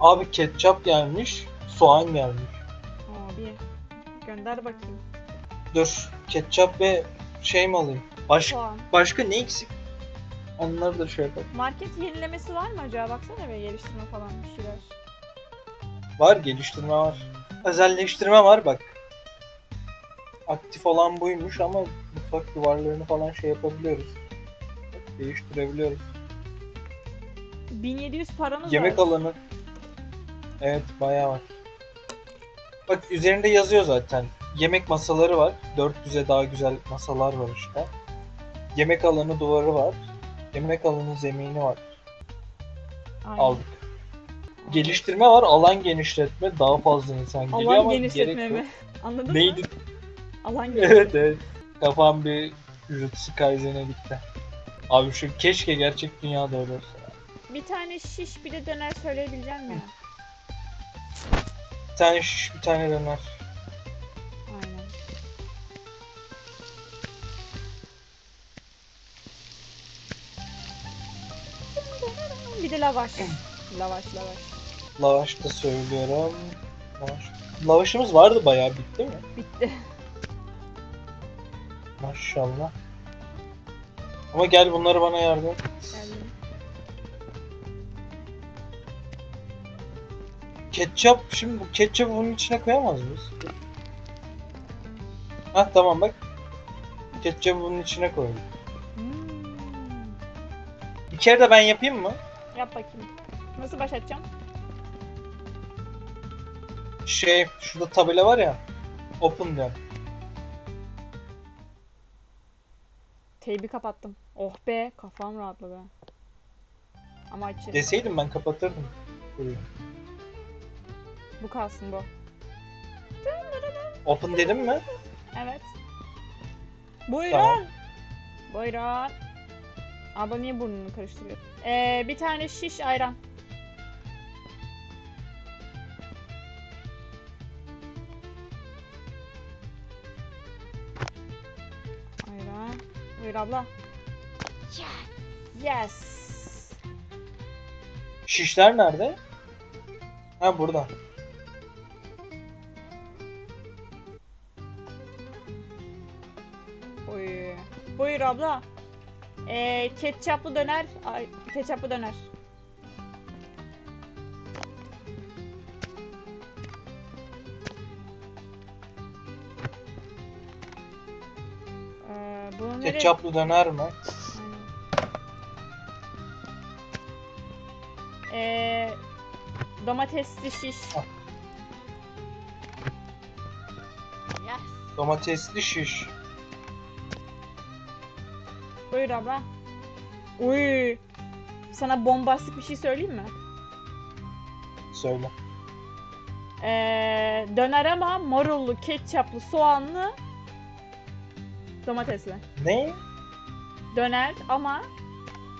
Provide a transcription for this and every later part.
Abi ketçap gelmiş, soğan gelmiş. Abi gönder bakayım. Dur, ketçap ve şey mi alayım? Baş, Soğan. başka ne eksik? Onları da şey yapalım. Market yenilemesi var mı acaba? Baksana be geliştirme falan bir şeyler. Var, geliştirme var. Özelleştirme var bak. Aktif olan buymuş ama mutfak duvarlarını falan şey yapabiliyoruz. Bak, Değiştirebiliyoruz. 1700 paranız Yemek var. alanı. Evet bayağı var. Bak üzerinde yazıyor zaten. Yemek masaları var. 400'e daha güzel masalar var işte. Yemek alanı duvarı var. Yemek alanı zemini var. Aynen. Aldık. Geliştirme var. Alan genişletme. Daha fazla insan geliyor Alan ama genişletme gerek mi? yok. Anladın Neydi? mı? Alan genişletme. evet evet. Kafam bir Jujutsu Kaisen'e gitti. Abi şu keşke gerçek dünyada öyle olsa. Bir tane şiş bir de döner söyleyebilecek misin? Bir tane şiş, bir tane döner. Aynen. Bir de lavaş. Lavaş lavaş. Lavaş da söylüyorum. Lavaş. Lavaşımız vardı bayağı bitti mi? Bitti. Maşallah. Ama gel bunları bana yardım. Geldim. Ketçap, şimdi bu ketçapı bunun içine koyamaz mıyız? Hah tamam bak. Ketçapı bunun içine koydum. Hmm. Bir kere de ben yapayım mı? Yap bakayım. Nasıl başlatacağım? Şey, şurada tabela var ya. Open diyorum. Teybi kapattım. Oh be kafam rahatladı. Ama açayım. Deseydim ben kapatırdım. Buyurun. Bu kalsın bu. Open dedim mi? Evet. Buyurun. Tamam. Buyurun. Abla niye burnunu karıştırıyor? Ee, bir tane şiş ayran. Ayran. Abla. Yes. Şişler nerede? Ha burada. Buyur. Buyur abla. Ee, ketçaplı döner. Ay, ketçaplı döner. Ketçaplı döner mi? Aynen. Ee, domatesli şiş. Ah. Domatesli şiş. Buyur abla. Uy. Sana bombastik bir şey söyleyeyim mi? Söyle. Ee, döner ama marullu, ketçaplı, soğanlı, domatesli. Ne? Döner ama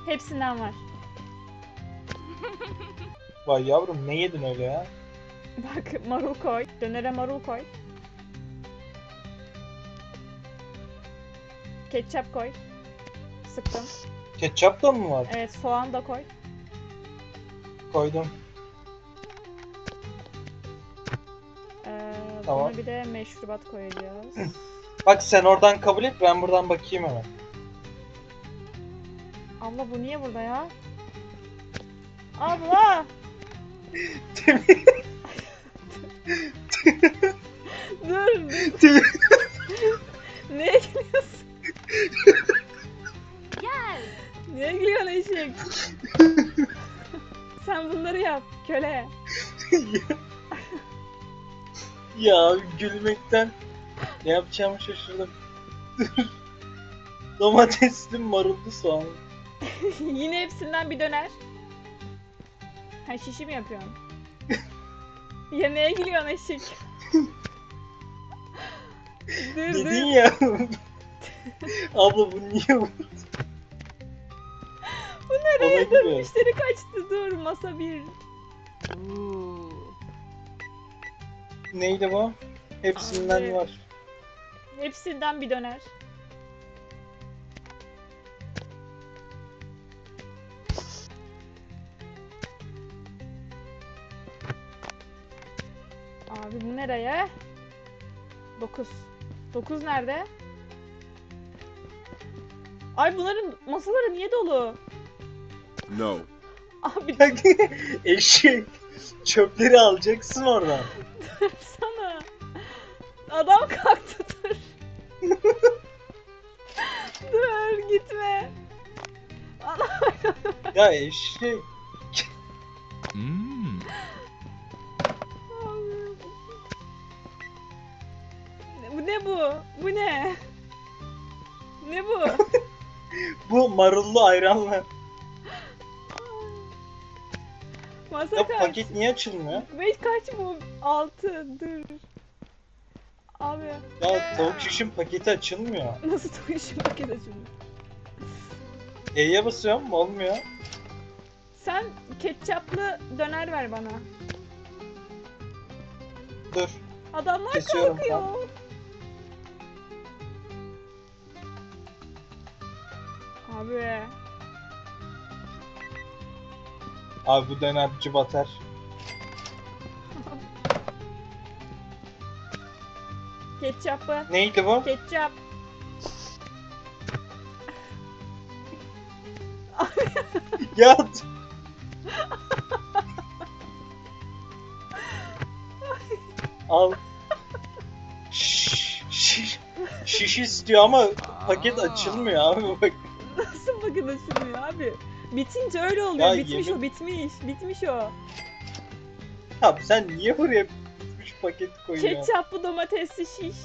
hepsinden var. Vay yavrum ne yedin öyle ya? Bak marul koy. Dönere marul koy. Ketçap koy. Sıktım. Ketçap da mı var? Evet soğan da koy. Koydum. Ee, Tamam. Buna bir de meşrubat koyacağız. Bak sen oradan kabul et ben buradan bakayım hemen. Abla bu niye burada ya? Abla! dur dur. Neye gülüyorsun? Gel. Niye gülüyorsun eşek? Sen bunları yap köle. ya gülmekten ne yapacağımı şaşırdım. Domatesli marullu soğan. Yine hepsinden bir döner. Ha şişi mi yapıyorsun? ya neye gülüyorsun eşek? dur Dedin dur. ya. Abla bu niye bu? Bu nereye Ona dur? gülüyor. Müşteri kaçtı dur masa bir. Neydi bu? Hepsinden Abi. var. Hepsinden bir döner. Abi bu nereye? 9. 9 nerede? Ay bunların masaları niye dolu? No. Abi Bak eşi çöpleri alacaksın oradan. Sana. Adam kalktı dur. dur gitme. Ya eşek. Mmm. Bu ne bu? Bu ne? Ne bu? Bu marullu ayranla. Masa Ya kaç? paket niye açılmıyor? Beş kaç bu? Altı. Dur. Abi Ya tavuk şişin paketi açılmıyor. nasıl tutuşum paket açıldı? E'ye basıyorum olmuyor. Sen ketçaplı döner ver bana. Dur. Adamlar Kesiyorum kalkıyor. Abi. Abi bu dönerci batar. Ketçaplı. Neydi bu? Ketçap. Ya. Al. Şş, şiş, şiş istiyor ama paket açılmıyor abi bak. Nasıl bakın açılmıyor abi? Bitince öyle oluyor. Ya bitmiş yemin- o bitmiş. Bitmiş o. Abi sen niye buraya bitmiş paket koyuyorsun? Ketçaplı domatesli şiş.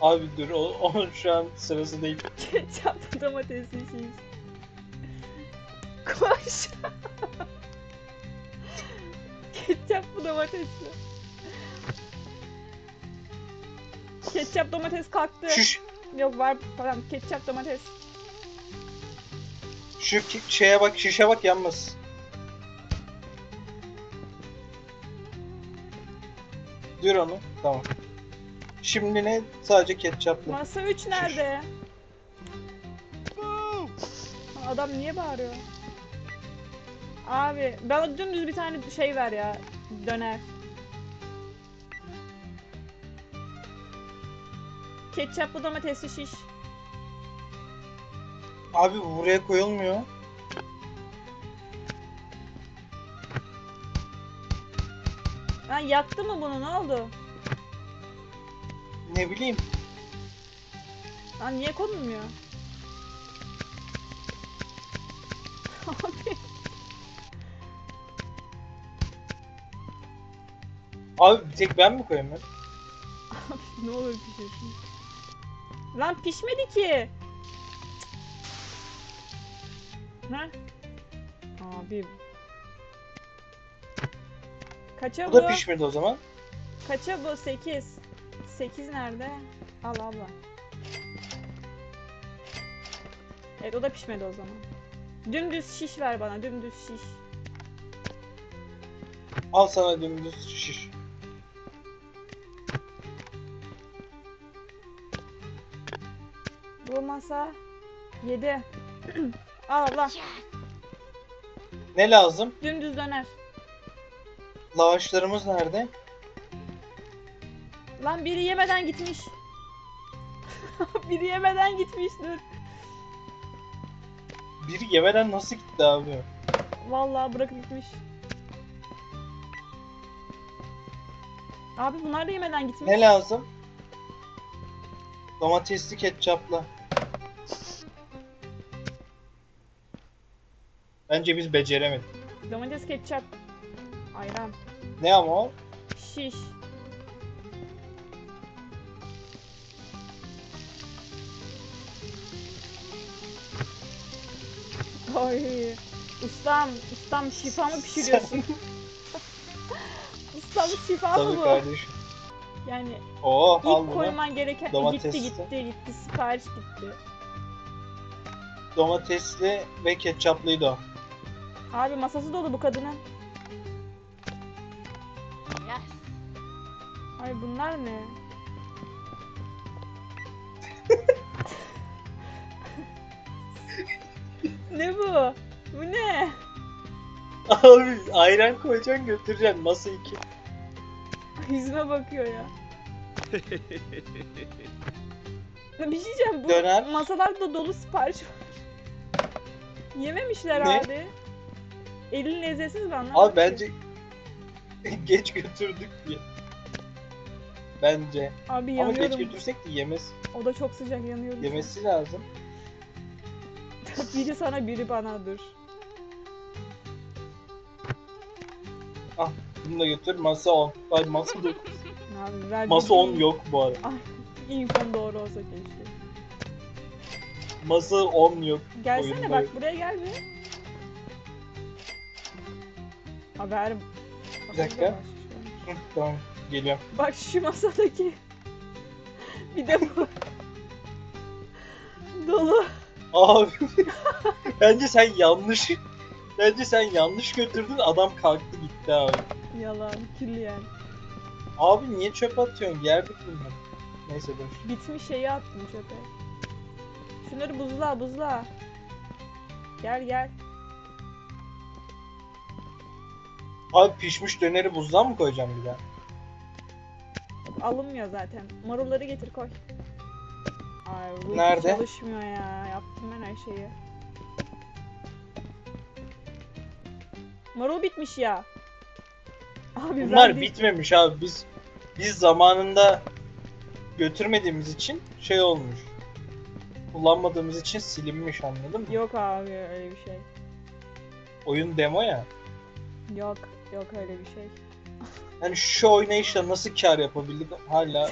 Abi dur o, onun şu an sırası değil. Ketçaplı domatesli şiş. Koş. Ketçaplı domatesli. Ketçap domates kalktı. Şu, Yok var falan ketçap domates. şu ki- şeye bak şişe bak yanmasın. Dur onu. Tamam. Şimdi ne? Sadece ketçaplı. Masa 3 nerede? Adam niye bağırıyor? Abi bana dümdüz bir tane şey ver ya. Döner. Ketçaplı domatesli şiş. Abi bu buraya koyulmuyor. Lan yaktı mı bunu ne oldu? Ne bileyim. Lan niye konulmuyor? Abi Abi bir tek ben mi koyayım? ne olur pişirsin. Lan pişmedi ki. Ha? Abi. Kaça Bu bu? da pişmedi o zaman. Kaça bu? 8. 8 nerede? Al abla. Evet o da pişmedi o zaman. Dümdüz şiş ver bana dümdüz şiş. Al sana dümdüz şiş. Bu masa 7. Al abla Ne lazım? dümdüz döner. Lavaşlarımız nerede? Lan biri yemeden gitmiş. biri yemeden gitmiş dur. Biri yemeden nasıl gitti abi? Vallahi bırakıp gitmiş. Abi bunlar da yemeden gitmiş. Ne lazım? Domatesli ketçaplı. Bence biz beceremedik. Domates ketçap. Ayran. Ne ama o? Şiş. Ay. Ustam, ustam şifa mı pişiriyorsun? ustam şifa mı Tabii bu? kardeşim. Yani Oo ilk al bunu. koyman gereken Domatesli. gitti gitti gitti sipariş gitti. Domatesli ve ketçaplıydı o. Abi masası dolu bu kadının. Ay bunlar ne? ne bu? Bu ne? Abi ayran koyacaksın götüreceksin masa iki. Yüzüme bakıyor ya. Ya Bir şey diyeceğim bu Döner. masalarda dolu sipariş var. Yememişler Ne? abi. Elin lezzetsiz anlamadım Abi ki. bence geç götürdük diye. Bence. Abi Ama geç götürsek de yemez, O da çok sıcak yanıyorum. yemesi lazım. biri sana biri bana dur. Bunu da götür. Masa 10. Ay masa 9. Abi ver Masa 10 yok bu arada. İmkan doğru olsa keşke. Masa 10 yok. Gelsene Oyunda bak yok. buraya gel bir. Haber. Bir dakika. Hı, tamam geliyorum. Bak şu masadaki. bir de bu. Dolu. Abi bence sen yanlış bence sen yanlış götürdün adam kalktı gitti abi. Yalan, külliyen. Abi niye çöp atıyorsun? Yerdik bunları. Neyse dur. Bitmiş şeyi attım çöpe. Şunları buzla buzla. Gel gel. Abi pişmiş döneri buzluğa mı koyacağım bir daha? Alınmıyor zaten. Marulları getir koy. Ay bu Nerede? çalışmıyor ya. Yaptım ben her şeyi. Marul bitmiş ya. Abi Bunlar ben de- bitmemiş abi. Biz biz zamanında götürmediğimiz için şey olmuş. Kullanmadığımız için silinmiş anladın mı? Yok abi öyle bir şey. Oyun demo ya. Yok yok öyle bir şey. Hani şu oynayışla nasıl kar yapabildik hala